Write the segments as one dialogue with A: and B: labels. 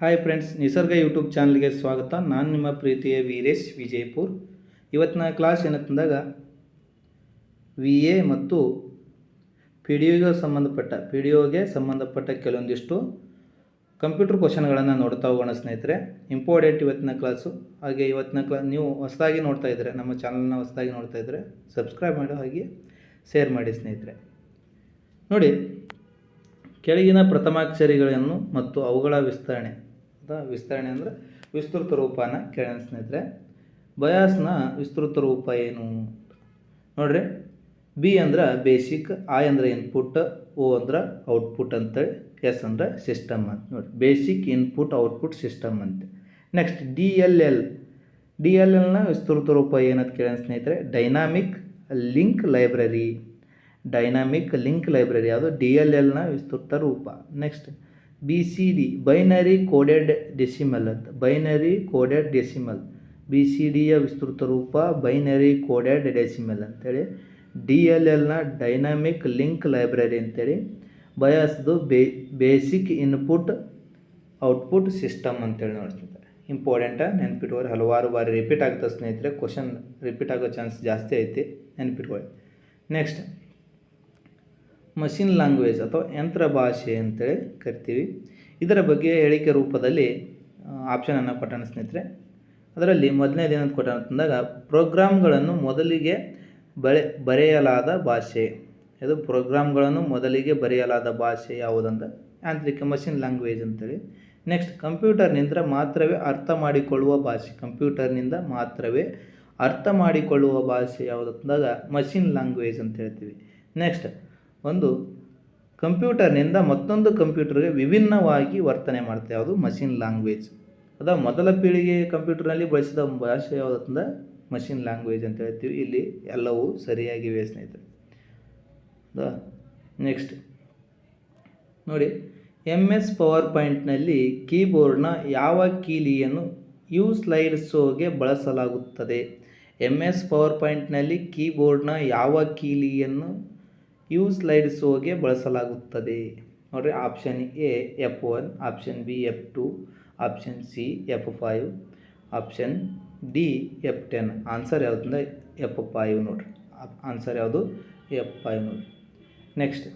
A: Hi friends ನಿಸರ್ಗ YouTube ಚಾನಲ್ಗೆ ಸ್ವಾಗತ. ನಾನು ನಿಮ್ಮ ಪ್ರೀತಿಯ ವೀರೇಶ್ ವಿಜಯಪುರ್. ಇವತ್ತಿನ ಕ್ಲಾಸ್ ಏನಂತಂದಾಗ ವಿ ಎ ಮತ್ತು ಪಿ ಡಿ ಒಗೆ ಸಂಬಂಧಪಟ್ಟ ಪಿ ಡಿ ಒಗೆ ಸಂಬಂಧಪಟ್ಟ ಕೆಲವೊಂದಿಷ್ಟು ಕಂಪ್ಯೂಟರ್ ಕ್ವಶನ್ಗಳನ್ನು ನೋಡ್ತಾ ಹೋಗೋಣ ಸ್ನೇಹಿತರೆ. ಇಂಪಾರ್ಟೆಂಟ್ ಇವತ್ತಿನ ಕ್ಲಾಸು ಹಾಗೆ ಇವತ್ತಿನ ಕ್ಲಾ ನೀವು ಹೊಸದಾಗಿ ನೋಡ್ತಾ ಇದ್ದರೆ ನಮ್ಮ ಚಾನಲ್ನ ಹೊಸದಾಗಿ ನೋಡ್ತಾ ಇದ್ದರೆ ಸಬ್ಸ್ಕ್ರೈಬ್ ಮಾಡಿ ಹಾಗೆ ಶೇರ್ ಮಾಡಿ ಸ್ನೇಹಿತರೆ. ನೋಡಿ ಕೆಳಗಿನ ಪ್ರಥಮಾಕ್ಷರಿಗಳನ್ನು ಮತ್ತು ಅವುಗಳ ವಿಸ್ತರಣೆ. ವಿಸ್ತರಣೆ ಅಂದರೆ ವಿಸ್ತೃತ ರೂಪನ ಕೇಳೋಣ ಸ್ನೇಹಿತರೆ. ಬಯಾಸ್ನ ವಿಸ್ತೃತ ರೂಪ ಏನು? ನೋಡ್ರಿ. ಬಿ ಅಂದ್ರೆ ಬೇಸಿಕ್ ಐ ಅಂದ್ರೆ ಇನ್ಪುಟ್, ಓ ಅಂದ್ರೆ ಔಟ್ಪುಟ್ ಅಂತೇಳಿ, ಎಸ್ ಅಂದ್ರೆ ಸಿಸ್ಟಮ್ ಅಂತ ನೋಡಿ. ಬೇಸಿಕ್, ಇನ್ಪುಟ್, ಔಟ್ಪುಟ್, ಸಿಸ್ಟಮ್ ಅಂತ. Next, D L L. D L ಎಲ್ನ ವಿಸ್ತೃತ ರೂಪ ಏನಂತ ಕೇಳೋಣ ಸ್ನೇಹಿತರೆ. Dynamic link library. Dynamic link library, ಅದು ಡಿ ಎಲ್ ಎಲ್ನ ವಿಸ್ತೃತ ರೂಪ. Next, B C D, binary coded decimal ಅಂತ. Binary coded decimal. B C ಡಿಯ ವಿಸ್ತೃತ ರೂಪ, ಬೈನರಿ ಕೋಡೆಡ್ ಡೆಸಿಮಲ್ ಅಂತೇಳಿ. ಡಿ ಎಲ್ ಎಲ್ನ ಡೈನಾಮಿಕ್ ಲಿಂಕ್ ಲೈಬ್ರರಿ ಅಂತೇಳಿ. ಬಯಸ್ದು ಬೇ, ಬೇಸಿಕ್ ಇನ್ಪುಟ್, ಔಟ್ಪುಟ್ ಸಿಸ್ಟಮ್ ಅಂತೇಳಿ ನೋಡ್ತಿದ್ದಾರೆ. ಇಂಪಾರ್ಟೆಂಟಾಗಿ ನೆನ್ಪಿಟ್ಕೊಳ್ಳಿ ಹಲವಾರು ಬಾರಿ ರಿಪೀಟ್ ಆಗ್ತದೆ ಸ್ನೇಹಿತರೆ, ಕ್ವಶನ್ ರಿಪೀಟ್ ಆಗೋ ಚಾನ್ಸ್ ಜಾಸ್ತಿ ಐತಿ. ನೆನ್ಪಿಟ್ಕೊಳ್ಳಿ ನೆಕ್ಸ್ಟ್ ಮಷಿನ್ ಲ್ಯಾಂಗ್ವೇಜ್ ಅಥವಾ ಯಂತ್ರ ಭಾಷೆ ಅಂತೇಳಿ ಕರಿತೀವಿ. ಇದರ ಬಗ್ಗೆ ಹೇಳಿಕೆ ರೂಪದಲ್ಲಿ ಆಪ್ಷನನ್ನು ಕೊಟ್ಟಣ ಸ್ನೇಹಿತರೆ. ಅದರಲ್ಲಿ ಮೊದಲನೇದು ಏನಂತ ಕೊಟ್ಟಣ ಅಂತಂದಾಗ ಪ್ರೋಗ್ರಾಮ್ಗಳನ್ನು ಮೊದಲಿಗೆ ಬಳೆ, ಬರೆಯಲಾದ ಭಾಷೆ. ಇದು ಪ್ರೋಗ್ರಾಮ್ಗಳನ್ನು ಮೊದಲಿಗೆ ಬರೆಯಲಾದ ಭಾಷೆ ಯಾವುದಂತ ಯಾಂತ್ರಿಕ ಮಷಿನ್ ಲ್ಯಾಂಗ್ವೇಜ್ ಅಂತೇಳಿ. ನೆಕ್ಸ್ಟ್, ಕಂಪ್ಯೂಟರ್ನಿಂದ ಮಾತ್ರವೇ ಅರ್ಥ ಮಾಡಿಕೊಳ್ಳುವ ಭಾಷೆ. ಕಂಪ್ಯೂಟರ್ನಿಂದ ಮಾತ್ರವೇ ಅರ್ಥ ಮಾಡಿಕೊಳ್ಳುವ ಭಾಷೆ ಯಾವುದಂದಾಗ ಮಷಿನ್ ಲ್ಯಾಂಗ್ವೇಜ್ ಅಂತ ಹೇಳ್ತೀವಿ. ನೆಕ್ಸ್ಟ್ ಒಂದು ಕಂಪ್ಯೂಟರ್ನಿಂದ ಮತ್ತೊಂದು ಕಂಪ್ಯೂಟರ್ಗೆ ವಿಭಿನ್ನವಾಗಿ ವರ್ತನೆ ಮಾಡುತ್ತೆ. ಯಾವುದು? ಮಷಿನ್ ಲ್ಯಾಂಗ್ವೇಜ್ ಅದ ಮೊದಲ ಪೀಳಿಗೆ ಕಂಪ್ಯೂಟರ್ನಲ್ಲಿ ಬಳಸಿದ ಭಾಷೆ ಯಾವುದಂದ್ರೆ ಮಷಿನ್ ಲ್ಯಾಂಗ್ವೇಜ್ ಅಂತ ಹೇಳ್ತೀವಿ. ಇಲ್ಲಿ ಎಲ್ಲವೂ ಸರಿಯಾಗಿವೆ ಸ್ನೇಹಿತರೆ. ನೆಕ್ಸ್ಟ್. ನೋಡಿ ಎಂ ಎಸ್ ಪವರ್ ಪಾಯಿಂಟ್ನಲ್ಲಿ ಕೀಬೋರ್ಡ್ನ ಯಾವ ಕೀಲಿಯನ್ನು ಯು ಸ್ಲೈಡ್ ಶೋಗೆ ಬಳಸಲಾಗುತ್ತದೆ? ಎಂ ಎಸ್ ಪವರ್ ಪಾಯಿಂಟ್ನಲ್ಲಿ ಕೀಬೋರ್ಡ್ನ ಯಾವ ಕೀಲಿಯನ್ನು ಯು ಸ್ಲೈಡ್ ಶೋಗೆ ಬಳಸಲಾಗುತ್ತದೆ. ನೋಡ್ರಿ option A F one option B F two option C F five option D F ten answer ಯಾವುದಂದ್ರೆ ಎಫ್ ಫೈವ್ ನೋಡ್ರಿ. ಆನ್ಸರ್ ಯಾವುದು? ಎಫ್ ಫೈವ್ ನೋಡಿರಿ. ನೆಕ್ಸ್ಟ್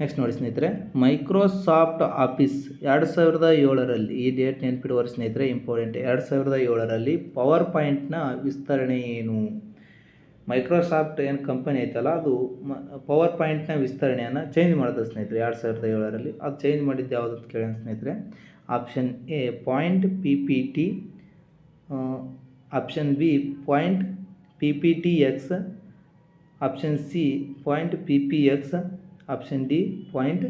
A: ನೆಕ್ಸ್ಟ್ ನೋಡಿ ಸ್ನೇಹಿತರೆ ಮೈಕ್ರೋಸಾಫ್ಟ್ ಆಫೀಸ್ ಎರಡು ಸಾವಿರದ ಏಳರಲ್ಲಿ ಈ ಡೇಟ್ ನೆನ್ಪಿಡುವ ಸ್ನೇಹಿತರೆ ಇಂಪಾರ್ಟೆಂಟ್ ಎರಡು ಸಾವಿರದ ಏಳರಲ್ಲಿ ಪವರ್ ಪಾಯಿಂಟ್ನ ವಿಸ್ತರಣೆ ಏನು? ಮೈಕ್ರೋಸಾಫ್ಟ್ ಏನು ಕಂಪನಿ ಐತಲ್ಲ, ಅದು ಮ, ಪವರ್ ಪಾಯಿಂಟ್ನ ವಿಸ್ತರಣೆಯನ್ನು ಚೇಂಜ್ ಮಾಡಿದೆ ಸ್ನೇಹಿತರೆ. ಎರಡು ಸಾವಿರದ ಏಳರಲ್ಲಿ ಅದು ಚೇಂಜ್ ಮಾಡಿದ್ದು ಯಾವುದು ಅಂತ ಕೇಳೋಣ ಸ್ನೇಹಿತರೆ. Option A point P P T option B point P P T X option C point P P X option D point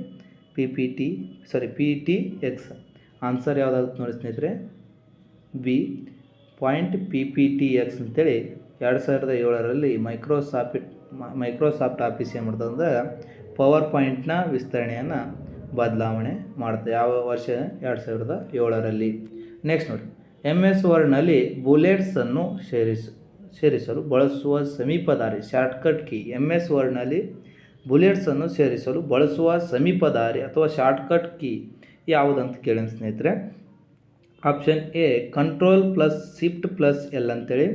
A: P P T sorry P T X answer ಯಾವುದಾಗುತ್ತೆ ನೋಡಿ ಸ್ನೇಹಿತರೆ. B point P P T X ಅಂತೇಳಿ ಎರಡು ಸಾವಿರದ ಏಳರಲ್ಲಿ Microsoft Microsoft office ಏನು ಮಾಡ್ತದೆ ಅಂದರೆ power ಪಾಯಿಂಟ್ನ ವಿಸ್ತರಣೆಯನ್ನು ಬದಲಾವಣೆ ಮಾಡುತ್ತೆ ಯಾವ ವರ್ಷ? ಎರಡು ಸಾವಿರದ ಏಳರಲ್ಲಿ. ನೆಕ್ಸ್ಟ್ ನೋಡಿ. ಎಂ ಎಸ್ ವರ್ಡ್ನಲ್ಲಿ ಬುಲೆಟ್ಸನ್ನು ಸೇರಿಸ, ಸೇರಿಸಲು ಬಳಸುವ ಸಮೀಪದಾರಿ ಶಾರ್ಟ್ಕಟ್ ಕೀ. ಎಂ ಎಸ್ ವರ್ಡ್ನಲ್ಲಿ ಬುಲೆಟ್ಸನ್ನು ಸೇರಿಸಲು ಬಳಸುವ ಸಮೀಪದಾರಿ ಅಥವಾ ಶಾರ್ಟ್ಕಟ್ ಕೀ ಯಾವುದಂತ ಕೇಳಿ ಸ್ನೇಹಿತರೆ. Option A, control plus, shift plus L ಅಂತೇಳಿ.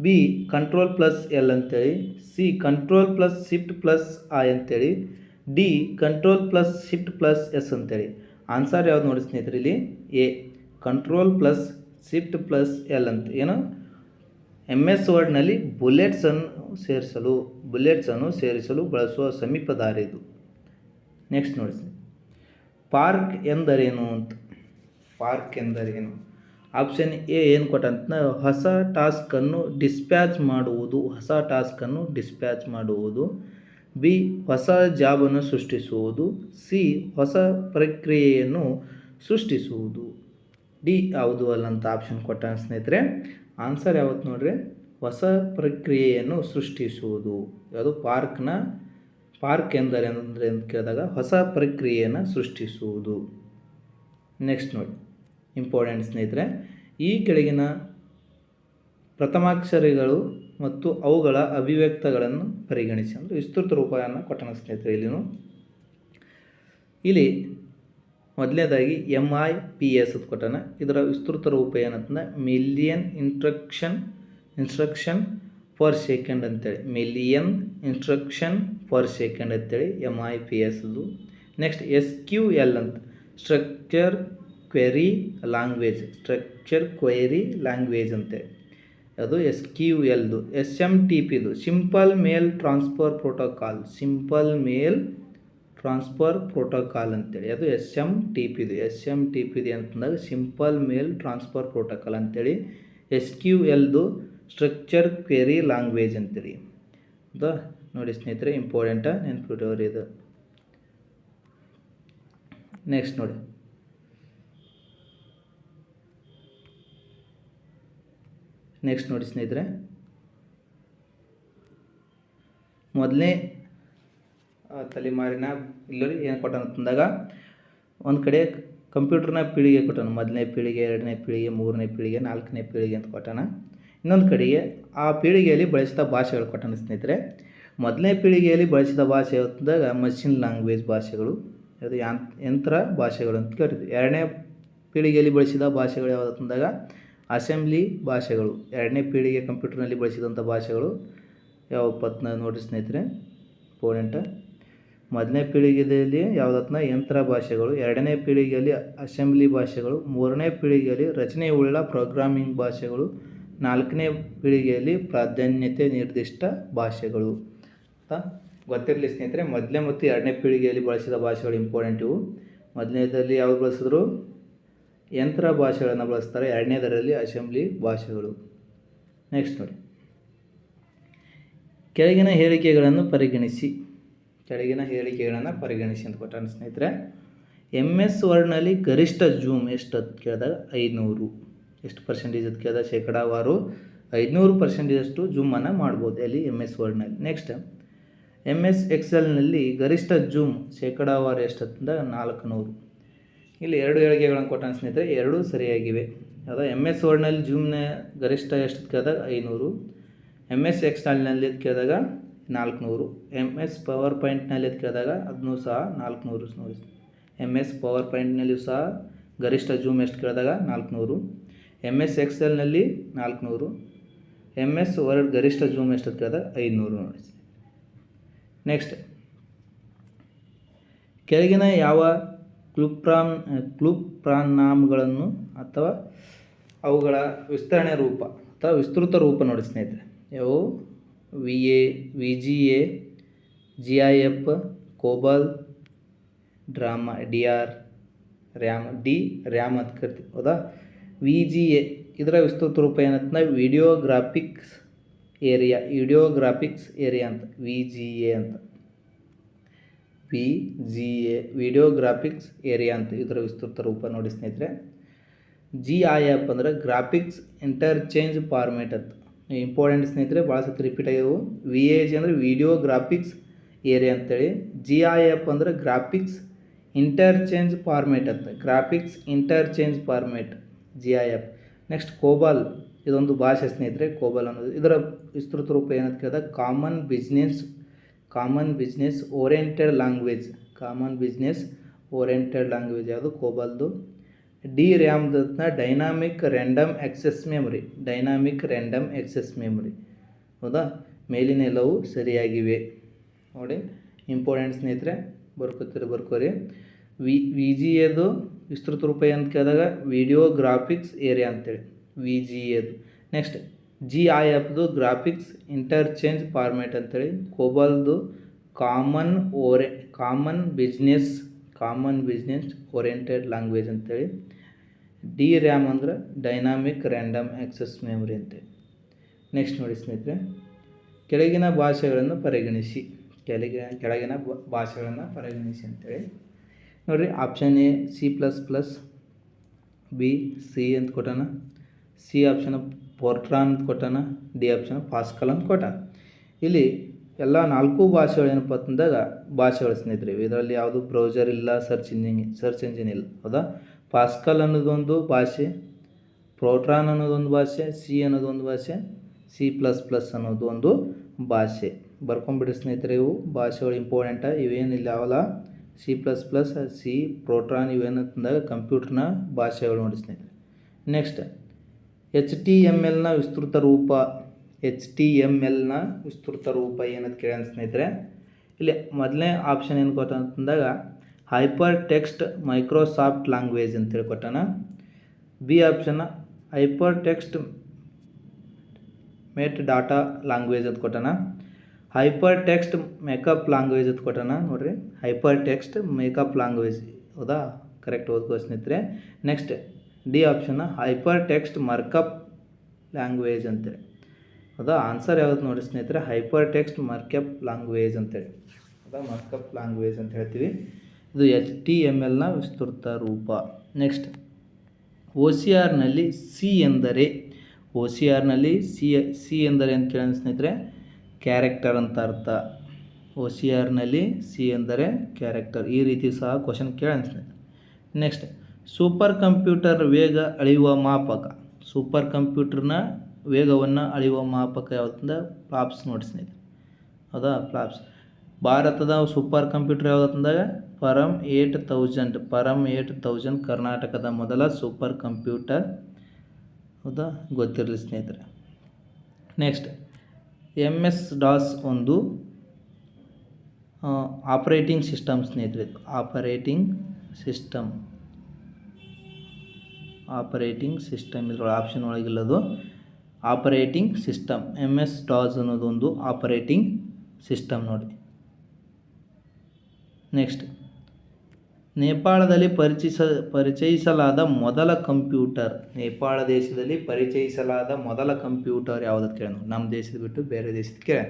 A: ಬಿ ಕಂಟ್ರೋಲ್ ಪ್ಲಸ್ ಎಲ್ ಅಂತೇಳಿ, C control plus shift plus I ಅಂತೇಳಿ, D control plus shift plus S ಅಂತೇಳಿ. ಆನ್ಸರ್ ಯಾವ್ದು ನೋಡಿ ಸ್ನೇಹಿತರೆ ಇಲ್ಲಿ? A control plus shift plus L ಅಂತ. ಏನು? ಎಂ ಎಸ್ ವರ್ಡ್ನಲ್ಲಿ ಬುಲೆಟ್ಸನ್ನು ಸೇರಿಸಲು ಬುಲೆಟ್ಸನ್ನು ಸೇರಿಸಲು ಬಳಸುವ ಸಮೀಪದಾರಿ ಇದು. ನೆಕ್ಸ್ಟ್ ನೋಡಿ ಪಾರ್ಕ್ ಎಂದರೇನು ಅಂತ? ಪಾರ್ಕ್ ಎಂದರೇನು? ಆಪ್ಷನ್ ಎ ಏನು ಕೊಟ್ಟಂತ ಹೊಸ ಟಾಸ್ಕನ್ನು ಡಿಸ್ಪ್ಯಾಚ್ ಮಾಡುವುದು, ಹೊಸ ಟಾಸ್ಕನ್ನು ಡಿಸ್ಪ್ಯಾಚ್ ಮಾಡುವುದು, ಬಿ ಹೊಸ ಜಾಬನ್ನು ಸೃಷ್ಟಿಸುವುದು, ಸಿ ಹೊಸ ಪ್ರಕ್ರಿಯೆಯನ್ನು ಸೃಷ್ಟಿಸುವುದು. ಡಿ ಯಾವುದು ಅಲ್ಲಂತ ಆಪ್ಷನ್ ಕೊಟ್ಟ ಸ್ನೇಹಿತರೆ, ಆನ್ಸರ್ ಯಾವತ್ತು ನೋಡ್ರಿ, ಹೊಸ ಪ್ರಕ್ರಿಯೆಯನ್ನು ಸೃಷ್ಟಿಸುವುದು. ಯಾವುದು? ಪಾರ್ಕ್ನ ಪಾರ್ಕ್ ಎಂದರೆ ಅಂದರೆ ಅಂತ ಕೇಳಿದಾಗ ಹೊಸ ಪ್ರಕ್ರಿಯೆಯನ್ನು ಸೃಷ್ಟಿಸುವುದು. ನೆಕ್ಸ್ಟ್ ನೋಡಿ. ಇಂಪಾರ್ಟೆಂಟ್ ಸ್ನೇಹಿತರೆ. ಈ ಕೆಳಗಿನ ಪ್ರಥಮಾಕ್ಷರಿಗಳು ಮತ್ತು ಅವುಗಳ ಅಭಿವ್ಯಕ್ತಗಳನ್ನು ಪರಿಗಣಿಸಿ ಅಂದರೆ ವಿಸ್ತೃತ ರೂಪವನ್ನು ಕೊಟ್ಟಣ ಸ್ನೇಹಿತರೆ ಇಲ್ಲಿನೂ. ಇಲ್ಲಿ ಮೊದಲನೇದಾಗಿ ಎಂ ಐ ಪಿ ಎಸ್ ಅಂತ ಕೊಟ್ಟಾನ. ಇದರ ವಿಸ್ತೃತ ರೂಪ ಏನಂತಂದ್ರೆ million instruction instruction per second ಅಂತೇಳಿ. ಮಿಲಿಯನ್ ಇನ್ಸ್ಟ್ರಕ್ಷನ್ ಪರ್ ಸೆಕೆಂಡ್ ಅಂತೇಳಿ ಎಂ ಐ ಪಿ ಎಸ್ದು ನೆಕ್ಸ್ಟ್ ಎಸ್ ಕ್ಯೂ ಎಲ್ ಅಂತ. Structure query language structure query language ಅಂತೇಳಿ ಅದು ಎಸ್ ಕ್ಯೂ ಎಲ್ದು S M T ಪಿದು simple mail transfer protocol simple mail transfer protocol ಅಂತೇಳಿ. ಅದು S M T ಪಿದು S M T ಪಿದು ಅಂತಂದಾಗ ಸಿಂಪಲ್ ಮೇಲ್ ಟ್ರಾನ್ಸ್ಫರ್ ಪ್ರೋಟೋಕಾಲ್ ಅಂತೇಳಿ. ಎಸ್ ಕ್ಯೂ ಎಲ್ದು ಸ್ಟ್ರಕ್ಚರ್ ಕ್ವೆರಿ ಲ್ಯಾಂಗ್ವೇಜ್ ಅಂತೇಳಿ. ಅದು ನೋಡಿ ಸ್ನೇಹಿತರೆ ಇಂಪಾರ್ಟೆಂಟ ನೆನ್ಪಿಟ್ಟವ್ರಿ ಇದು. ನೆಕ್ಸ್ಟ್ ನೋಡಿ. ನೆಕ್ಸ್ಟ್ ನೋಡಿ ಸ್ನೇಹಿತರೆ. ಮೊದಲನೇ ತಲೆಮಾರಿನ ಇಲ್ಲರಿ ಏನು ಕೊಟ್ಟಾನ ಅಂತಂದಾಗ ಒಂದು ಕಡೆ ಕಂಪ್ಯೂಟರ್ನ ಪೀಳಿಗೆ ಕೊಟ್ಟಾನ. ಮೊದಲನೇ ಪೀಳಿಗೆ, ಎರಡನೇ ಪೀಳಿಗೆ, ಮೂರನೇ ಪೀಳಿಗೆ, ನಾಲ್ಕನೇ ಪೀಳಿಗೆ ಅಂತ ಕೊಟ್ಟಾನ. ಇನ್ನೊಂದು ಕಡೆಗೆ ಆ ಪೀಳಿಗೆಯಲ್ಲಿ ಬಳಸಿದ ಭಾಷೆಗಳು ಕೊಟ್ಟಾನ ಸ್ನೇಹಿತರೆ. ಮೊದಲನೇ ಪೀಳಿಗೆಯಲ್ಲಿ ಬಳಸಿದ ಭಾಷೆ ಅಂತಂದಾಗ ಮಷಿನ್ ಲ್ಯಾಂಗ್ವೇಜ್ ಭಾಷೆಗಳು ಅದು ಯಂತ್ರ ಭಾಷೆಗಳು ಅಂತ ಕರಿತೀವಿ ಎರಡನೇ ಪೀಳಿಗೆಯಲ್ಲಿ ಬಳಸಿದ ಭಾಷೆಗಳು ಯಾವುದು ಅಂತಂದಾಗ ಅಸೆಂಬ್ಲಿ ಭಾಷೆಗಳು. ಎರಡನೇ ಪೀಳಿಗೆ ಕಂಪ್ಯೂಟರ್ನಲ್ಲಿ ಬಳಸಿದಂಥ ಭಾಷೆಗಳು. ಯಾವ ಪತ್ನ ನೋಡಿ ಸ್ನೇಹಿತರೆ ಪೋನೆಂಟ ಮೊದಲನೇ ಪೀಳಿಗೆಯಲ್ಲಿ ಯಾವುದತ್ನ ಯಂತ್ರ ಭಾಷೆಗಳು. ಎರಡನೇ ಪೀಳಿಗೆಯಲ್ಲಿ ಅಸೆಂಬ್ಲಿ ಭಾಷೆಗಳು. ಮೂರನೇ ಪೀಳಿಗೆಯಲ್ಲಿ ರಚನೆ ಉಳ್ಳ ಪ್ರೋಗ್ರಾಮಿಂಗ್ ಭಾಷೆಗಳು. ನಾಲ್ಕನೇ ಪೀಳಿಗೆಯಲ್ಲಿ ಪ್ರಾಧಾನ್ಯತೆ ನಿರ್ದಿಷ್ಟ ಭಾಷೆಗಳು. ಗೊತ್ತಿರಲಿ ಸ್ನೇಹಿತರೆ ಮೊದಲನೇ ಮತ್ತು ಎರಡನೇ ಪೀಳಿಗೆಯಲ್ಲಿ ಬಳಸಿದ ಭಾಷೆಗಳು ಇಂಪಾರ್ಟೆಂಟ್ ಇವು. ಮೊದಲನೇದಲ್ಲಿ ಯಾವ್ದು ಬಳಸಿದ್ರು? ಯಂತ್ರ ಭಾಷೆಗಳನ್ನು ಬಳಸ್ತಾರೆ. ಎರಡನೇದರಲ್ಲಿ ಅಸೆಂಬ್ಲಿ ಭಾಷೆಗಳು. ನೆಕ್ಸ್ಟ್ ನೋಡಿ. ಕೆಳಗಿನ ಹೇಳಿಕೆಗಳನ್ನು ಪರಿಗಣಿಸಿ. ಕೆಳಗಿನ ಹೇಳಿಕೆಗಳನ್ನು ಪರಿಗಣಿಸಿ ಅಂತ ಕೊಟ್ಟಾನ ಸ್ನೇಹಿತರೆ. ಎಂ ಎಸ್ ವರ್ಡ್ನಲ್ಲಿ ಗರಿಷ್ಠ ಜೂಮ್ ಎಷ್ಟು ಅಂತ ಕೇಳಿದಾಗ ಐನೂರು. ಎಷ್ಟು ಪರ್ಸೆಂಟೇಜ್ ಅಂತ ಕೇಳಿದಾಗ ಶೇಕಡಾವಾರು ಐದುನೂರು ಪರ್ಸೆಂಟೇಜಷ್ಟು ಜೂಮನ್ನು ಮಾಡ್ಬೋದು ಅಲ್ಲಿ ಎಂ ಎಸ್ ವರ್ಡ್ನಲ್ಲಿ ನೆಕ್ಸ್ಟ್ ಎಂ ಎಸ್ ಎಕ್ಸೆಲ್ನಲ್ಲಿ ಗರಿಷ್ಠ ಜೂಮ್ ಶೇಕಡಾವಾರು ಎಷ್ಟು ನಾಲ್ಕು ನೂರು ಇಲ್ಲಿ ಎರಡು ಹೇಳಿಕೆಗಳನ್ನು ಕೊಟ್ಟಾನ ಸ್ನೇಹಿತರೆ, ಎರಡೂ ಸರಿಯಾಗಿವೆ. ಅದ ಎಂ ಎಸ್ ವರ್ಡ್ನಲ್ಲಿ ಜೂಮ್ನ ಗರಿಷ್ಠ ಎಷ್ಟು ಕೇಳಿದಾಗ? ಐನೂರು. ಎಂ ಎಸ್ ಎಕ್ಸ್ಟಲ್ನಲ್ಲಿ ಕೇಳಿದಾಗ? ನಾಲ್ಕುನೂರು. ಎಂ ಎಸ್ ಪವರ್ ಪಾಯಿಂಟ್ನಲ್ಲಿ ಕೇಳಿದಾಗ? ಅದನ್ನೂ ಸಹ ನಾಲ್ಕುನೂರು ನೋಡಿ ಎಂ ಎಸ್ ಪವರ್ ಪಾಯಿಂಟ್ನಲ್ಲಿಯೂ ಸಹ ಗರಿಷ್ಠ ಜೂಮ್ ಎಷ್ಟು ಕೇಳಿದಾಗ? ನಾಲ್ಕುನೂರು. ಎಂ ಎಸ್ ಎಕ್ಸೆಲ್ನಲ್ಲಿ ನಾಲ್ಕುನೂರು. ಎಂ ಎಸ್ ವರ್ಡ್ ಗರಿಷ್ಠ ಜೂಮ್ ಎಷ್ಟು ಕೇಳಿದಾಗ? ಐದುನೂರು ನೋಡಿ ನೆಕ್ಸ್ಟ್. ಕೆಳಗಿನ ಯಾವ ಕ್ಲುಪ್ರಾಮ್ ನಾಮಗಳನ್ನು ಅಥವಾ ಅವುಗಳ ವಿಸ್ತರಣೆ ರೂಪ ಅಥವಾ ವಿಸ್ತೃತ ರೂಪ ನೋಡಿ ಸ್ನೇಹಿತರೆ. ಯಾವು V A, V G A, G I F, COBOL, DRAM, D R, RAM, D RAM ಅಂತ ಕರಿತೀವಿ ಹೌದಾ? ವಿ ಜಿ ಎ, ಇದರ ವಿಸ್ತೃತ ರೂಪ ಏನಂತ video graphics area video graphics area ಅಂತ, ವಿ ಜಿ ಎ ಅಂತ. V G A video graphics area ಅಂತ ಇದರ ವಿಸ್ತೃತ ರೂಪ ನೋಡಿ ಸ್ನೇಹಿತರೆ. ಜಿ ಐ ಆ್ಯಪ್ ಅಂದರೆ ಗ್ರಾಫಿಕ್ಸ್ ಇಂಟರ್ಚೇಂಜ್ ಫಾರ್ಮೇಟ್ ಅಂತ. ಇಂಪಾರ್ಟೆಂಟ್ ಸ್ನೇಹಿತರೆ, ಭಾಳ ಸತಿ ರಿಪೀಟ್ ಆಗ್ಯವು. ವಿ ಎ ಜಿ ಅಂದರೆ ವಿಡಿಯೋ ಗ್ರಾಫಿಕ್ಸ್ ಏರಿಯಾ ಅಂತೇಳಿ. ಜಿ ಐ ಆ್ಯಪ್ ಅಂದರೆ ಗ್ರಾಫಿಕ್ಸ್ ಇಂಟರ್ಚೇಂಜ್ ಫಾರ್ಮೇಟ್ ಅಂತ. Graphics interchange format G I F next COBOL ಇದೊಂದು ಭಾಷೆ ಸ್ನೇಹಿತರೆ. ಕೋಬಾಲ್ ಅನ್ನೋದು ಇದರ ವಿಸ್ತೃತ ರೂಪ ಏನಂತ ಕೇಳಿದಾಗ common business common business oriented language common business oriented language ಯಾವುದು? ಕೋಬಲ್ದು D ರ್ಯಾಮ್ದನ್ನ dynamic random access memory dynamic random access memory ಹೌದಾ? ಮೇಲಿನ ಎಲ್ಲವೂ ಸರಿಯಾಗಿವೆ. ನೋಡಿ ಇಂಪಾರ್ಟೆಂಟ್ ಸ್ನೇಹಿತರೆ ಬರ್ಕೋತೀರಿ ಬರ್ಕೋರಿ. ವಿ ವಿ ಜಿ ಎದು ವಿಸ್ತೃತ ರೂಪ ಅಂತ ಕೇಳಿದಾಗ ವಿಡಿಯೋ ಗ್ರಾಫಿಕ್ಸ್ ಏರಿಯಾ ಅಂತೇಳಿ. ವಿ ಜಿ ಎದು ನೆಕ್ಸ್ಟ್ ಜಿ ಐ ಎಫ್ದು ಗ್ರಾಫಿಕ್ಸ್ ಇಂಟರ್ಚೇಂಜ್ ಫಾರ್ಮೆಟ್ ಅಂತೇಳಿ ಕೋಬಲ್ದು ಕಾಮನ್ ಓರೆ common business common business oriented language ಅಂತೇಳಿ ಡಿ ರ್ಯಾಮ್ ಅಂದ್ರೆ ಡೈನಾಮಿಕ್ ರ್ಯಾಂಡಮ್ ಆಕ್ಸೆಸ್ ಮೆಮೊರಿ ಅಂತೇಳಿ. ನೆಕ್ಸ್ಟ್ ನೋಡಿ ಸ್ನೇಹಿತರೆ, ಕೆಳಗಿನ ಭಾಷೆಗಳನ್ನು ಪರಿಗಣಿಸಿ ಕೆಳಗಿನ ಕೆಳಗಿನ ಭಾಷೆಗಳನ್ನು ಪರಿಗಣಿಸಿ ಅಂತೇಳಿ. ನೋಡಿರಿ option A C plus plus B C ಅಂತ ಕೊಟ್ಟಣ ಸಿ ಆಪ್ಷನ್ ಪೋರ್ಟ್ರಾನ್ ಅಂತ ಕೊಟ್ಟಾನ ಡಿ ಆಪ್ಷನ್ ಪಾಸ್ಕಲ್ ಅಂತ ಕೊಟ್ಟಾನ ಇಲ್ಲಿ ಎಲ್ಲ ನಾಲ್ಕು ಭಾಷೆಗಳು ಏನಪ್ಪ ಅಂತಂದಾಗ ಭಾಷೆಗಳು ಸ್ನೇಹಿತರೆ ಇದರಲ್ಲಿ ಯಾವುದು ಬ್ರೌಸರ್ ಇಲ್ಲ ಸರ್ಚ್ ಇಂಜಿನ್ ಸರ್ಚ್ ಇಂಜಿನ್ ಇಲ್ಲ. ಹೌದಾ? ಪಾಸ್ಕಲ್ ಅನ್ನೋದೊಂದು ಭಾಷೆ, ಪ್ರೋಟ್ರಾನ್ ಅನ್ನೋದೊಂದು ಭಾಷೆ, ಸಿ ಅನ್ನೋದೊಂದು ಭಾಷೆ, ಸಿ ಪ್ಲಸ್ ಪ್ಲಸ್ ಅನ್ನೋದು ಒಂದು ಭಾಷೆ. ಬರ್ಕೊಂಬಿಡಿ ಸ್ನೇಹಿತರೆ, ಇವು ಭಾಷೆಗಳು ಇಂಪಾರ್ಟೆಂಟ ಇವೇನಿಲ್ಲ ಯಾವಲ್ಲ C plus plus, C, Fortran ಇವೇನಂತಂದಾಗ ಕಂಪ್ಯೂಟರ್ನ ಭಾಷೆಗಳು ನೋಡಿ ಸ್ನೇಹಿತರೆ. ನೆಕ್ಸ್ಟ್ ಎಚ್ ಟಿ ಎಂ ಎಲ್ನ ವಿಸ್ತೃತ ರೂಪ ಎಚ್ ಟಿ ಎಂ ಎಲ್ನ ವಿಸ್ತೃತ ರೂಪ ಏನಂತ ಕೇಳಿ ಸ್ನೇಹಿತರೆ, ಇಲ್ಲಿ ಮೊದಲನೇ ಆಪ್ಷನ್ ಏನು ಕೊಟ್ಟ ಅಂತಂದಾಗ ಹೈಪರ್ ಟೆಕ್ಸ್ಟ್ ಮೈಕ್ರೋಸಾಫ್ಟ್ ಲ್ಯಾಂಗ್ವೇಜ್ ಅಂತೇಳಿ ಕೊಟ್ಟಾನ. B option hyper text meta data language ಅಂತ ಕೊಟ್ಟಾನ. ಹೈಪರ್ ಟೆಕ್ಸ್ಟ್ ಮೇಕಪ್ ಲ್ಯಾಂಗ್ವೇಜ್ ಅಂತ ಕೊಟ್ಟಾನ, ನೋಡ್ರಿ. ಹೈಪರ್ ಟೆಕ್ಸ್ಟ್ ಮೇಕಪ್ ಲ್ಯಾಂಗ್ವೇಜ್ ಹೌದಾ? ಕರೆಕ್ಟ್ ಓದ್ಕೋ ಸ್ನೇಹಿತರೆ. Next D option hyper text markup language ಅಂತೇಳಿ. ಹೌದಾ ಆನ್ಸರ್ ಯಾವ್ದು ನೋಡಿ ಸ್ನೇಹಿತರೆ? ಹೈಪರ್ ಟೆಕ್ಸ್ಟ್ ಮರ್ಕಪ್ ಲ್ಯಾಂಗ್ವೇಜ್ ಅಂತೇಳಿ. ಹೌದಾ ಮರ್ಕಪ್ ಲ್ಯಾಂಗ್ವೇಜ್ ಅಂತ ಹೇಳ್ತೀವಿ. ಇದು ಎಚ್ ಟಿ ಎಂ ಎಲ್ನ ವಿಸ್ತೃತ ರೂಪ. ನೆಕ್ಸ್ಟ್ ಒ ಸಿ ಆರ್ನಲ್ಲಿ ಸಿ ಎಂದರೆ ಒ ಸಿ ಆರ್ನಲ್ಲಿ ಸಿ ಸಿ ಎಂದರೆ ಅಂತ ಕೇಳಿ ಸ್ನೇಹಿತರೆ. ಕ್ಯಾರೆಕ್ಟರ್ ಅಂತ ಅರ್ಥ. ಒ ಸಿ ಆರ್ನಲ್ಲಿ ಸಿ ಎಂದರೆ ಕ್ಯಾರೆಕ್ಟರ್ ಈ ರೀತಿ ಸಹ ಕ್ವಶನ್ ಕೇಳಿ ಸ್ನೇಹಿತರೆ. ನೆಕ್ಸ್ಟ್ ಸೂಪರ್ ಕಂಪ್ಯೂಟರ್ ವೇಗ ಅಳೆಯುವ ಮಾಪಕ. ಸೂಪರ್ ಕಂಪ್ಯೂಟರ್ನ ವೇಗವನ್ನು ಅಳೆಯುವ ಮಾಪಕ ಯಾವತ್ತಂದ್ರೆ ಫ್ಲಾಪ್ಸ್ ನೋಡಿ ಹೌದಾ? ಫ್ಲಾಪ್ಸ್ ಭಾರತದ super computer ಯಾವುದಂದಾಗ? Param eight thousand Param eight thousand ಕರ್ನಾಟಕದ ಮೊದಲ ಸೂಪರ್ ಕಂಪ್ಯೂಟರ್ ಹೌದಾ? ಗೊತ್ತಿರಲಿ ಸ್ನೇಹಿತರೆ. ನೆಕ್ಸ್ಟ್ ಎಂ ಎಸ್ ಡಾಸ್ ಒಂದು ಆಪರೇಟಿಂಗ್ ಸಿಸ್ಟಮ್ ಸ್ನೇಹಿತರೆ ಆಪರೇಟಿಂಗ್ ಸಿಸ್ಟಮ್ ಆಪರೇಟಿಂಗ್ ಸಿಸ್ಟಮ್ ಇದ್ರೊಳಗೆ option ಒಳಗಿಲ್ಲದು operating system M S DOS ಅನ್ನೋದೊಂದು ಆಪರೇಟಿಂಗ್ ಸಿಸ್ಟಮ್ ನೋಡಿ. ನೆಕ್ಸ್ಟ್ ನೇಪಾಳದಲ್ಲಿ ಪರಿಚಯಿಸ ಪರಿಚಯಿಸಲಾದ ಮೊದಲ ಕಂಪ್ಯೂಟರ್. ನೇಪಾಳ ದೇಶದಲ್ಲಿ ಪರಿಚಯಿಸಲಾದ ಮೊದಲ ಕಂಪ್ಯೂಟರ್ ಯಾವುದಕ್ಕೆ ಕೇಳೋಣ. ನಮ್ಮ ದೇಶದ ಬಿಟ್ಟು ಬೇರೆ ದೇಶದ ಕೇಳೋಣ.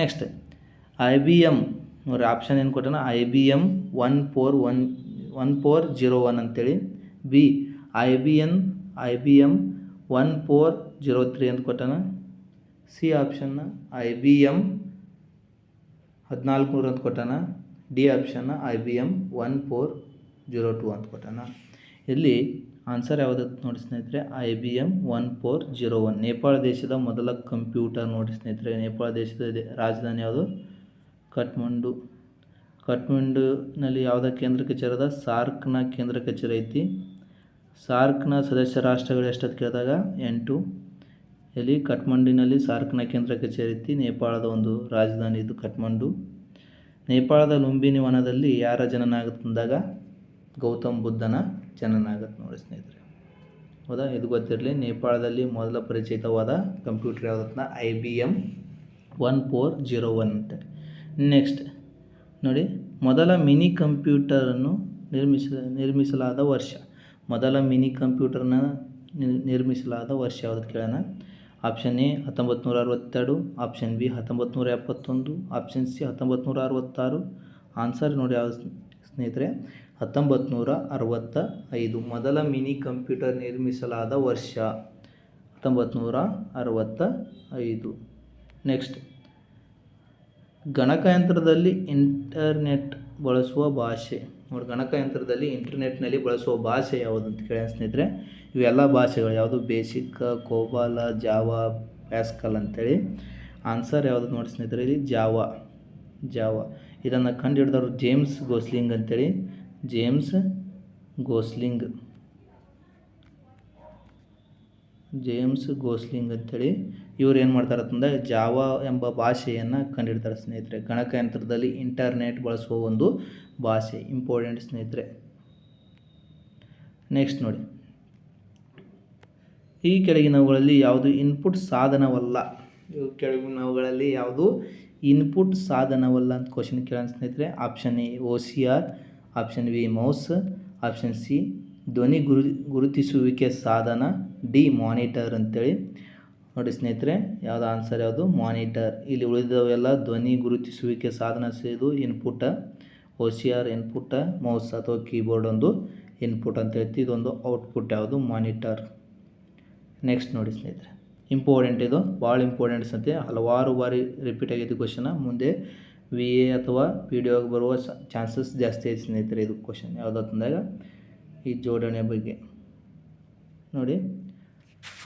A: ನೆಕ್ಸ್ಟ್ ಐ ಬಿ ಎಂ ನೋಡಿ ಆಪ್ಷನ್ ಏನು ಕೊಟ್ಟನ? I B M one four one one four zero one ಅಂತೇಳಿ. B I B N I B M one four zero three ಅಂತ ಕೊಟ್ಟಾನ. ಸಿ ಆಪ್ಷನ್ನ ಐ ಬಿ ಎಂ ಹದಿನಾಲ್ಕು ನೂರು ಅಂತ ಕೊಟ್ಟಾನ. D ಆಪ್ಷನ್ನ I B M one four zero two ಅಂತ ಕೊಟ್ಟಾನ. ಇಲ್ಲಿ ಆನ್ಸರ್ ಯಾವುದು ನೋಡಿ ಸ್ನೇಹಿತರೆ I B M one four zero one Nepal ದೇಶದ ಮೊದಲ ಕಂಪ್ಯೂಟರ್ ನೋಡಿ ಸ್ನೇಹಿತರೆ, ನೇಪಾಳ ದೇಶದ ರಾಜಧಾನಿ ಯಾವುದು? ಕಠ್ಮಂಡು. ಕಠ್ಮಂಡುನಲ್ಲಿ ಯಾವುದೇ ಕೇಂದ್ರ ಕಚೇರಿ ಅದ? ಸಾರ್ಕ್ನ ಕೇಂದ್ರ ಕಚೇರಿ ಐತಿ. ಸಾರ್ಕ್ನ ಸದಸ್ಯ ರಾಷ್ಟ್ರಗಳು ಎಷ್ಟಂತ ಕೇಳಿದಾಗ ಎಂಟು. ಇಲ್ಲಿ ಕಠ್ಮಂಡಿನಲ್ಲಿ ಸಾರ್ಕ್ನ ಕೇಂದ್ರ ಕಚೇರಿ ಇತ್ತು ನೇಪಾಳದ ಒಂದು ರಾಜಧಾನಿ ಇದು ಕಠ್ಮಂಡು. ನೇಪಾಳದ ಲುಂಬಿನಿ ವನದಲ್ಲಿ ಯಾರ ಜನನ ಆಗುತ್ತೆ ಅಂದಾಗ ಗೌತಮ್ ಬುದ್ಧನ ಜನನ ಆಗುತ್ತೆ ನೋಡಿ ಸ್ನೇಹಿತರೆ. ಹೌದಾ? ಇದು ಗೊತ್ತಿರಲಿ, ನೇಪಾಳದಲ್ಲಿ ಮೊದಲ ಪರಿಚಿತವಾದ ಕಂಪ್ಯೂಟರ್ ಯಾವುದನ್ನ I B M one four zero one ಅಂತ. ನೆಕ್ಸ್ಟ್, ನೋಡಿ, ಮೊದಲ ಮಿನಿ ಕಂಪ್ಯೂಟರನ್ನು ನಿರ್ಮಿಸ ನಿರ್ಮಿಸಲಾದ ವರ್ಷ. ಮೊದಲ ಮಿನಿ ಕಂಪ್ಯೂಟರ್ನ ನಿರ್- ನಿರ್ಮಿಸಲಾದ ವರ್ಷ ಯಾವುದು ಕೇಳೋಣ? ಆಪ್ಷನ್ ಎ ಹತ್ತೊಂಬತ್ತು ನೂರ ಅರವತ್ತೆರಡು ಆಪ್ಷನ್ ಬಿ ಹತ್ತೊಂಬತ್ತು ನೂರ ಎಪ್ಪತ್ತೊಂದು ಆಪ್ಷನ್ ಸಿ ಹತ್ತೊಂಬತ್ತು ನೂರ ಅರವತ್ತಾರು ಆನ್ಸರ್ ನೋಡಿ ಯಾವ ಸ್ನೇ- ಸ್ನೇಹಿತರೆ ಹತ್ತೊಂಬತ್ತು ನೂರ ಅರವತ್ತ ಐದು ಮೊದಲ ಮಿನಿ ಕಂಪ್ಯೂಟರ್ ನಿರ್ಮಿಸಲಾದ ವರ್ಷ ಹತ್ತೊಂಬತ್ತು ನೂರ ಅರವತ್ತ ಐದು ನೆಕ್ಸ್ಟ್, ಗಣಕಯಂತ್ರದಲ್ಲಿ ಇಂಟರ್ನೆಟ್ ಬಳಸುವ ಭಾಷೆ. ನೋಡಿ, ಗಣಕಯಂತ್ರದಲ್ಲಿ ಇಂಟರ್ನೆಟ್ನಲ್ಲಿ ಬಳಸುವ ಭಾಷೆ ಯಾವುದು ಅಂತ ಕೇಳಿ ಸ್ನೇಹಿತರೆ, ಇವೆಲ್ಲ ಭಾಷೆಗಳು ಯಾವುದು? ಬೇಸಿಕ್, ಕೋಬಾಲ, ಜಾವಾ, ಪ್ಯಾಸ್ಕಲ್ ಅಂತೇಳಿ. ಆನ್ಸರ್ ಯಾವುದು ನೋಡಿ ಸ್ನೇಹಿತರೆ, ಇಲ್ಲಿ ಜಾವಾ ಜಾವಾ. ಇದನ್ನು ಕಂಡುಹಿಡಿದವರು ಜೇಮ್ಸ್ ಗೋಸ್ಲಿಂಗ್ ಅಂತೇಳಿ. ಜೇಮ್ಸ್ ಗೋಸ್ಲಿಂಗ್. ಜೇಮ್ಸ್ ಗೋಸ್ಲಿಂಗ್ ಅಂತೇಳಿ. ಇವ್ರು ಏನು ಮಾಡ್ತಾರೆ ಅಂತಂದರೆ, ಜಾವಾ ಎಂಬ ಭಾಷೆಯನ್ನು ಕಂಡಿಡ್ತಾರೆ ಸ್ನೇಹಿತರೆ. ಗಣಕಯಂತ್ರದಲ್ಲಿ ಇಂಟರ್ನೆಟ್ ಬಳಸುವ ಒಂದು ಭಾಷೆ ಇಂಪಾರ್ಟೆಂಟ್ ಸ್ನೇಹಿತರೆ. ನೆಕ್ಸ್ಟ್ ನೋಡಿ. ಈ ಕೆಳಗಿನವುಗಳಲ್ಲಿ ಯಾವುದು ಇನ್ಪುಟ್ ಸಾಧನವಲ್ಲ? ಇವು ಕೆಳಗಿನವುಗಳಲ್ಲಿ ಯಾವುದು ಇನ್ಪುಟ್ ಸಾಧನವಲ್ಲ ಅಂತ ಕ್ವಶನ್ ಕೇಳೋಣ ಸ್ನೇಹಿತರೆ. Option A O C R option B mouse option C ಧ್ವನಿ ಗುರು, ಗುರುತಿಸುವಿಕೆ ಸಾಧನ. ಡಿ ಮಾನಿಟರ್ ಅಂತೇಳಿ. ನೋಡಿ ಸ್ನೇಹಿತರೆ, ಯಾವುದು ಆನ್ಸರ್ ಯಾವುದು? ಮಾನಿಟರ್ ಇಲ್ಲಿ ಉಳಿದವೆಲ್ಲ ಧ್ವನಿ ಗುರುತಿಸುವಿಕೆ ಸಾಧನ ಸೇದು input O C R input mouse ಅಥವಾ ಕೀಬೋರ್ಡ್ ಒಂದು ಇನ್ಪುಟ್ ಅಂತ ಹೇಳ್ತೀವಿ. ಇದೊಂದು ಔಟ್ಪುಟ್ ಯಾವುದು ಮಾನಿಟರ್ ನೆಕ್ಸ್ಟ್ ನೋಡಿ ಸ್ನೇಹಿತರೆ. ಇಂಪಾರ್ಟೆಂಟ್ ಇದು. ಭಾಳ ಇಂಪಾರ್ಟೆಂಟ್ ಅಂತೆ ಹಲವಾರು ಬಾರಿ ರಿಪೀಟ್ ಆಗಿದ್ದು ಕ್ವಶನ ಮುಂದೆ ವಿ ಎ ಅಥವಾ ಪಿ ಡಿ ಒಗೆ ಬರುವ ಚಾನ್ಸಸ್ ಜಾಸ್ತಿ ಐತೆ ಸ್ನೇಹಿತರೆ ಇದು ಕ್ವಶನ್ ಯಾವುದಂದಾಗ ಈ ಜೋಡಣೆ ಬಗ್ಗೆ. ನೋಡಿ.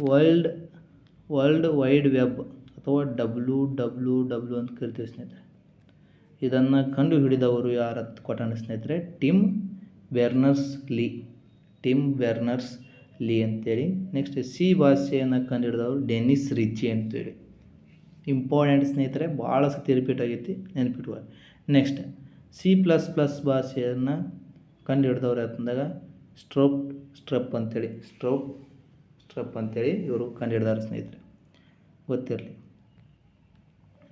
A: ವರ್ಲ್ಡ್ ವರ್ಲ್ಡ್ ವೈಡ್ ವೆಬ್ ಅಥವಾ ಡಬ್ಲ್ಯೂ ಡಬ್ಲ್ಯೂ ಡಬ್ಲ್ಯೂ ಅಂತ ಕರಿತೀವಿ ಸ್ನೇಹಿತರೆ. ಇದನ್ನು ಕಂಡುಹಿಡಿದವರು ಯಾರಂತ ಕೊಟ್ಟಣ ಸ್ನೇಹಿತರೆ? ಟಿಮ್ ವೆರ್ನರ್ಸ್ ಲೀ. ಟಿಮ್ ವೆರ್ನರ್ಸ್ ಲೀ ಅಂತೇಳಿ. ನೆಕ್ಸ್ಟ್ ಸಿ ಭಾಷೆಯನ್ನು ಕಂಡುಹಿಡಿದವರು ಡೆನಿಸ್ ರಿಚಿ ಅಂತೇಳಿ. ಇಂಪಾರ್ಟೆಂಟ್ ಸ್ನೇಹಿತರೆ, ಭಾಳ ಸತಿ ರಿಪೀಟ್ ಆಗೈತಿ ನೆನಪಿಡುವ ನೆಕ್ಸ್ಟ್ ಸಿ ಪ್ಲಸ್ ಪ್ಲಸ್ ಭಾಷೆಯನ್ನು ಕಂಡುಹಿಡಿದವ್ರು ಅಂತಂದಾಗ ಸ್ಟ್ರೋಪ್ ಸ್ಟ್ರಪ್ ಅಂತೇಳಿ. ಸ್ಟ್ರೋಪ್ ಸ್ಟ್ರಪ್ ಅಂತೇಳಿ ಇವರು ಕಂಡುಹಿಡಿದಾರೆ ಸ್ನೇಹಿತರೆ. ಗೊತ್ತಿರಲಿ.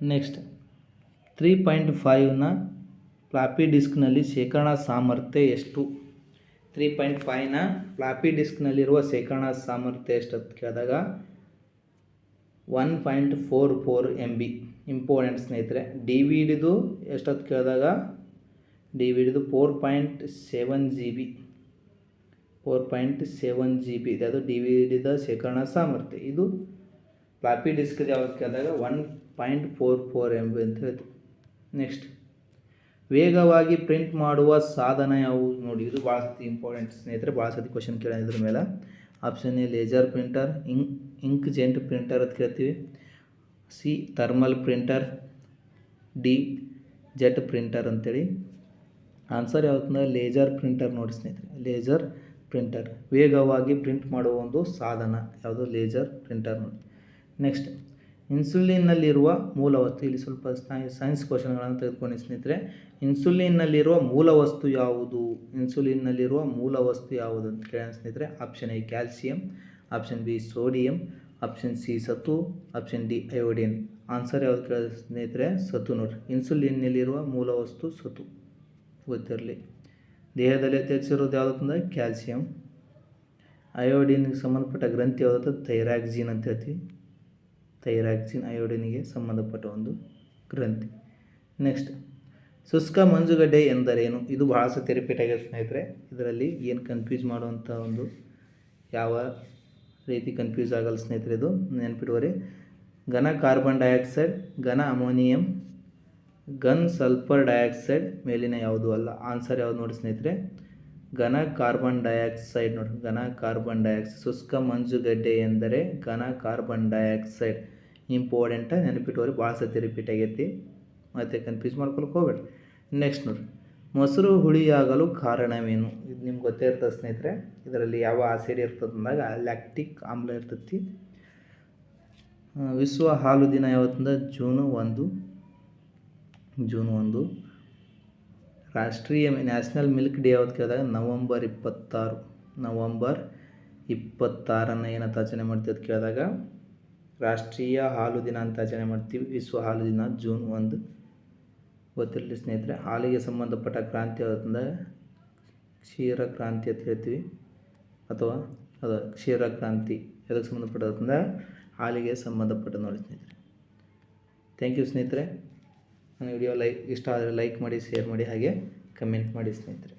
A: ನೆಕ್ಸ್ಟ್ ತ್ರೀ ಪಾಯಿಂಟ್ ಫೈವ್ನ ಫ್ಲಾಪಿ ಡಿಸ್ಕ್ನಲ್ಲಿ ಶೇಖರಣಾ ಸಾಮರ್ಥ್ಯ ಎಷ್ಟು? ತ್ರೀ ಪಾಯಿಂಟ್ ಫೈವ್ನ ಫ್ಲಾಪಿ ಡಿಸ್ಕ್ನಲ್ಲಿರುವ ಶೇಖರಣಾ ಸಾಮರ್ಥ್ಯ ಎಷ್ಟು ಅಂತ ಕೇಳಿದಾಗ one point four four M B important ಸ್ನೇಹಿತರೆ ಡಿ ವಿ ಹಿಡಿದು ಎಷ್ಟೊತ್ತು ಕೇಳಿದಾಗ ಡಿ ವಿ ಹಿಡಿದು four point seven G B four point seven G B ಇದೆ ಅದು ಡಿ ವಿ ಹಿಡಿದ ಶೇಖರಣಾ ಸಾಮರ್ಥ್ಯ. ಇದು ಫ್ಲಾಪಿ ಡಿಸ್ಕ್ ಯಾವ್ದು ಕೇಳಿದಾಗ one point four four M B ಅಂತ ಹೇಳ್ತೀವಿ. ನೆಕ್ಸ್ಟ್ ವೇಗವಾಗಿ ಪ್ರಿಂಟ್ ಮಾಡುವ ಸಾಧನ ಯಾವುದು? ನೋಡಿ, ಇದು ಭಾಳ ಸತಿ ಇಂಪಾರ್ಟೆಂಟ್ ಸ್ನೇಹಿತರೆ ಭಾಳ ಸತಿ ಕ್ವಶನ್ ಕೇಳ ಇದ್ರ ಮೇಲೆ. Option A laser printer ink ink printer ಅಂತ ಕೇಳ್ತೀವಿ. C thermal printer D jet printer ಅಂತೇಳಿ. ಆನ್ಸರ್ ಯಾವ್ದು ಲೇಜರ್ ಪ್ರಿಂಟರ್ ನೋಡಿ ಸ್ನೇಹಿತರೆ. ಲೇಜರ್ ಪ್ರಿಂಟರ್ ವೇಗವಾಗಿ ಪ್ರಿಂಟ್ ಮಾಡುವ ಒಂದು ಸಾಧನ. ಯಾವುದು? ಲೇಜರ್ ಪ್ರಿಂಟರ್ ನೋಡಿ. ನೆಕ್ಸ್ಟ್ ಇನ್ಸುಲಿನ್ನಲ್ಲಿರುವ ಮೂಲ ವಸ್ತು ಇಲ್ಲಿ ಸ್ವಲ್ಪ ಸೈನ್ಸ್ ಕ್ವಶನ್ಗಳನ್ನು ತೆಗೆದುಕೊಂಡು ಸ್ನೇಹಿತರೆ. ಇನ್ಸುಲಿನ್ನಲ್ಲಿರುವ ಮೂಲ ವಸ್ತು ಯಾವುದು? ಇನ್ಸುಲಿನ್ನಲ್ಲಿರುವ ಮೂಲ ವಸ್ತು ಯಾವುದು ಅಂತ ಕೇಳೋಣ ಸ್ನೇಹಿತರೆ. Option A, calcium, option B, sodium, option C ಸತು ಆಪ್ಷನ್ ಡಿ ಅಯೋಡಿನ್ ಆನ್ಸರ್ ಯಾವ್ದು ಕೇಳ ಸ್ನೇಹಿತರೆ? ಸತು ನೋಡ್ರಿ. ಇನ್ಸುಲಿನ್ನಲ್ಲಿರುವ ಮೂಲ ವಸ್ತು ಸತು ಗೊತ್ತಿರಲಿ. ದೇಹದಲ್ಲಿ ಅತಿ ಹೆಚ್ಚಿರೋದು ಯಾವುದಂದ್ರೆ ಕ್ಯಾಲ್ಸಿಯಂ. ಅಯೋಡಿನ್ಗೆ ಸಂಬಂಧಪಟ್ಟ ಗ್ರಂಥಿ ಯಾವುದಂತ ಥೈರಾಕ್ಸಿನ್ ಅಂತ ಹೇಳ್ತೀವಿ. ಥೈರಾಕ್ಸಿನ್ ಅಯೋಡಿನಿಗೆ ಸಂಬಂಧಪಟ್ಟ ಒಂದು ಗ್ರಂಥಿ. ನೆಕ್ಸ್ಟ್, ಶುಷ್ಕ ಮಂಜುಗಡ್ಡೆ ಎಂದರೇನು? ಇದು ಭಾಳ ಸತಿ ರಿಪೀಟ್ ಆಗಿದೆ ಸ್ನೇಹಿತರೆ, ಇದರಲ್ಲಿ ಏನು ಕನ್ಫ್ಯೂಸ್ ಮಾಡುವಂಥ ಒಂದು ಯಾವ ರೀತಿ ಕನ್ಫ್ಯೂಸ್ ಆಗಲ್ಲ ಸ್ನೇಹಿತರೆ ಇದು. ನೆನ್ಪಿಡುವರಿ ಘನ ಕಾರ್ಬನ್ ಡೈಆಕ್ಸೈಡ್ ಘನ ಅಮೋನಿಯಂ ಗನ್ ಸಲ್ಫರ್ ಡೈಆಕ್ಸೈಡ್ ಮೇಲಿನ ಯಾವುದು ಅಲ್ಲ? ಆನ್ಸರ್ ಯಾವುದು ನೋಡಿ ಸ್ನೇಹಿತರೆ? ಘನ ಕಾರ್ಬನ್ ಡೈಆಕ್ಸೈಡ್ ನೋಡಿ. ಘನ ಕಾರ್ಬನ್ ಡೈಆಕ್ಸೈಡ್ ಶುಷ್ಕ ಮಂಜುಗಡ್ಡೆ ಎಂದರೆ ಘನ ಕಾರ್ಬನ್ ಡೈಆಕ್ಸೈಡ್ ಇಂಪಾರ್ಟೆಂಟ ನೆನಪಿಟ್ಟವ್ರಿ ಭಾಳ ಸತಿ ರಿಪೀಟ್ ಆಗೈತಿ. ಮತ್ತು ಕನ್ಫ್ಯೂಸ್ ಮಾಡ್ಕೊಳಕ್ಕೆ ಹೋಗ್ಬೇಡ. ನೆಕ್ಸ್ಟ್ ನೋಡ್ರಿ. ಮೊಸರು ಹುಳಿಯಾಗಲು ಕಾರಣವೇನು? ಇದು ನಿಮ್ಗೆ ಗೊತ್ತೇ ಇರ್ತದೆ ಸ್ನೇಹಿತರೆ. ಇದರಲ್ಲಿ ಯಾವ ಆಸಿಡ್ ಇರ್ತದೆ ಅಂದಾಗ ಲ್ಯಾಕ್ಟಿಕ್ ಆಮ್ಲ ಇರ್ತೈತಿ. ವಿಶ್ವ ಹಾಲು ದಿನ ಯಾವತ್ತಂದ್ರೆ ಜೂನು ಒಂದು. ಜೂನ್ ಒಂದು. ರಾಷ್ಟ್ರೀಯ ನ್ಯಾಷನಲ್ ಮಿಲ್ಕ್ ಡೇ ಯಾವತ್ತು ಕೇಳಿದಾಗ? ನವಂಬರ್ ಇಪ್ಪತ್ತಾರು. ನವಂಬರ್ ಇಪ್ಪತ್ತಾರನ್ನು ಏನಂತ ಆಚರಣೆ ಮಾಡ್ತೀವಿ ಕೇಳಿದಾಗ ರಾಷ್ಟ್ರೀಯ ಹಾಲು ದಿನ ಅಂತ ಆಚರಣೆ ಮಾಡ್ತೀವಿ. ವಿಶ್ವ ಹಾಲು ದಿನ ಜೂನ್ ಒಂದು. ಗೊತ್ತಿರಲಿ ಸ್ನೇಹಿತರೆ, ಹಾಲಿಗೆ ಸಂಬಂಧಪಟ್ಟ ಕ್ರಾಂತಿ ಅಂದರೆ ಕ್ಷೀರ ಕ್ರಾಂತಿ ಅಂತ ಹೇಳ್ತೀವಿ. ಅಥವಾ ಅದು ಕ್ಷೀರ ಕ್ರಾಂತಿ ಅದಕ್ಕೆ ಸಂಬಂಧಪಟ್ಟದಂದ್ರೆ ಹಾಲಿಗೆ ಸಂಬಂಧಪಟ್ಟ ನೋಡಿ ಸ್ನೇಹಿತರೆ. ಥ್ಯಾಂಕ್ ಯು ಸ್ನೇಹಿತರೆ. ನನ್ನ ವಿಡಿಯೋ ಲೈಕ್ ಇಷ್ಟ ಆದರೆ ಲೈಕ್ ಮಾಡಿ ಶೇರ್ ಮಾಡಿ ಹಾಗೆ ಕಮೆಂಟ್ ಮಾಡಿ ಸ್ನೇಹಿತರೆ.